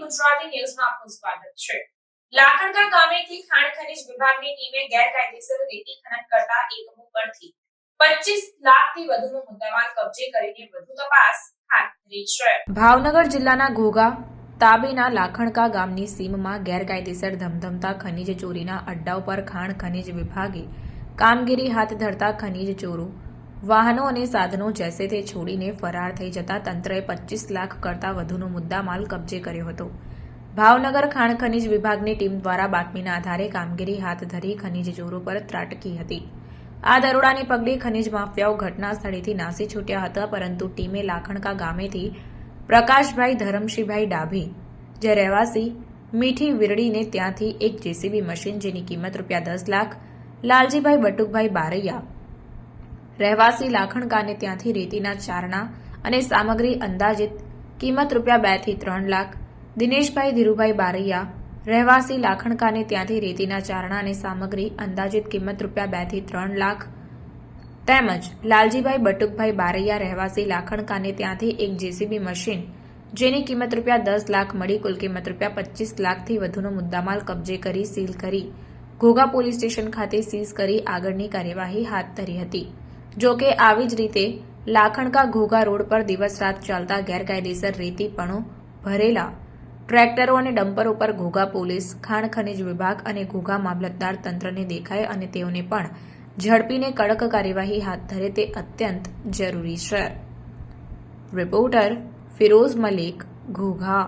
ગુજરાતી ન્યૂઝમાં આપનું સ્વાગત છે. લાખણકા ગામેથી ખાણ ખનીજ વિભાગની ટીમે ગેરકાયદેસર રેતી ખનન કરતા એકમો પરથી પચીસ લાખથી વધુનો મુદ્દામાલ કબજે કરીને વધુ તપાસ હાથ ધરી છે. ભાવનગર જિલ્લાના ઘોઘા, તાબેના લાખણકા ગામની સીમમાં ગેરકાયદેસર ધમધમતા ખનીજ ચોરીના અડ્ડાઓ પર ખાણ ખનીજ વિભાગે કામગીરી હાથ ધરતા ખનીજ ચોરો વાહનો અને સાધનો જેસે તે છોડીને ફરાર થઈ જતા તંત્રએ પચીસ લાખ કરતાં વધુનો મુદ્દામાલ કબજે કર્યો હતો. ભાવનગર ખાણ ખનીજ વિભાગની ટીમ દ્વારા બાતમીના આધારે કામગીરી હાથ ધરી ખનીજ ચોરો પર ત્રાટકી હતી. આ દરોડાને પગલે ખનીજ માફિયાઓ ઘટના સ્થળેથી નાસી છૂટ્યા હતા, પરંતુ ટીમે લાખણકા ગામેથી પ્રકાશભાઈ ધરમશીભાઈ ડાભી, જે રહેવાસી, મીઠી વિરડીને ત્યાંથી એક જેસીબી મશીન જેની કિંમત રૂપિયા દસ લાખ, લાલજીભાઈ બટુકભાઈ બારૈયા રહેવાસી લાખણકાને ત્યાંથી રેતીના ચારણા અને સામગ્રી અંદાજિત કિંમત રૂપિયા બેથી ત્રણ લાખ. દિનેશભાઈ ધીરુભાઈ બારૈયા, રહેવાસી લાખણકાને ત્યાંથી રેતીના ચારણા અને સામગ્રી અંદાજિત કિંમત રૂપિયા બેથી ત્રણ લાખ. તેમજ લાલજીભાઈ બટુકભાઈ બારૈયા, રહેવાસી લાખણકાને ત્યાંથી એક જેસીબી મશીન, જેની કિંમત રૂપિયા દસ લાખ મળી કુલ કિંમત રૂપિયા પચીસ લાખથી વધુનો મુદ્દામાલ કબજે કરી સીલ કરી. ઘોઘા પોલીસ સ્ટેશન ખાતે સીઝ કરી આગળની કાર્યવાહી હાથ ધરી હતી. જો કે આવી જ રીતે, લાખણકા ઘોઘા રોડ પર દિવસ રાત ચાલતા ગેરકાયદેસર રેતીપણો ભરેલા ટ્રેક્ટરો અને ડમ્પરો ઉપર ઘોઘા પોલીસ, ખાણ ખનિજ વિભાગ અને ઘોઘા મામલતદાર તંત્રને દેખાય અને તેઓને પણ ઝડપીને કડક કાર્યવાહી હાથ ધરે તે અત્યંત જરૂરી છે. રિપોર્ટર ફિરોઝ મલિક, ઘોઘા